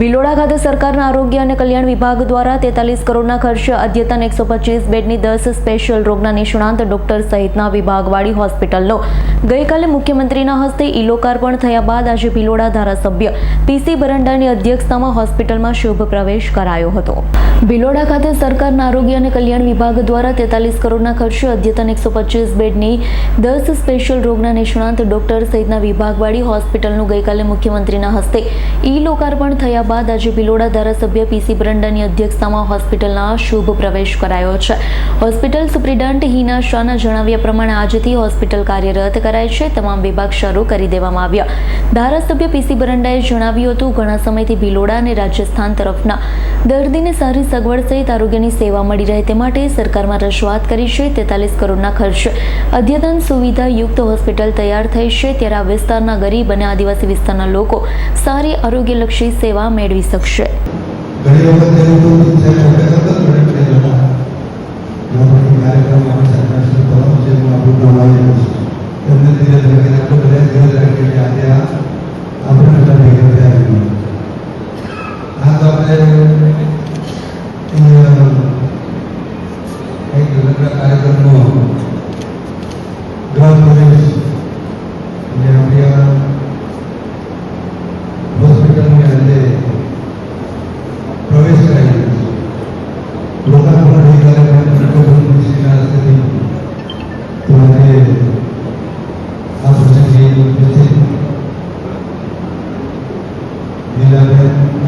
ભિલોડા ખાતે સરકારના આરોગ્ય અને કલ્યાણ વિભાગ દ્વારા તેતાલીસ કરોડના ખર્ચે અદ્યતન એકસો પચીસ બેડની દસ સ્પેશિયલ રોગના નિષ્ણાંત ડોક્ટર સહિતના વિભાગવાળી હોસ્પિટલનો. ગઈકાલે મુખ્યમંત્રીના હસ્તે ઈ લોકાર્પણ થયા બાદ આજે ભિલોડા ધારાસભ્ય પીસી બરંડાની અધ્યક્ષતામાં હોસ્પિટલમાં શુભ પ્રવેશ કરાયો હતો. ભિલોડા ખાતે સરકારના આરોગ્ય અને કલ્યાણ વિભાગ દ્વારા તેતાલીસ કરોડના ખર્ચે અદ્યતન એકસો પચીસ બેડની દસ સ્પેશિયલ રોગના નિષ્ણાંત ડોક્ટર સહિતના વિભાગવાળી હોસ્પિટલનું ગઈકાલે મુખ્યમંત્રીના હસ્તે ઈ લોકાર્પણ થયા બાદ આજે ભિલોડા ધારાસભ્ય પીસી બ્રંડાની અધ્યક્ષતામાં હોસ્પિટલના શુભ પ્રવેશ કરાયો છે. હોસ્પિટલ સુપ્રિન્ટેન્ડન્ટ હિના શાહના જણાવ્યા પ્રમાણે આજથી હોસ્પિટલ કાર્યરત કરાય છે. તમામ વિભાગ શરૂ કરી દેવામાં આવ્યા. ધારાસભ્ય પીસી બરંડાએ જણાવ્યું હતું, ઘણા સમયથી ભિલોડા અને રાજસ્થાન તરફના દર્દીને સારી સગવડ સહિત આરોગ્યની સેવા મળી રહે તે માટે સરકારમાં રજૂઆત કરી છે. તેતાલીસ કરોડના ખર્ચે. અદ્યતન સુવિધા યુક્ત હોસ્પિટલ તૈયાર થઈ છે. ત્યારે આ વિસ્તારના ગરીબ અને આદિવાસી વિસ્તારના લોકો સારી આરોગ્યલક્ષી સેવા મેળવી શકશે.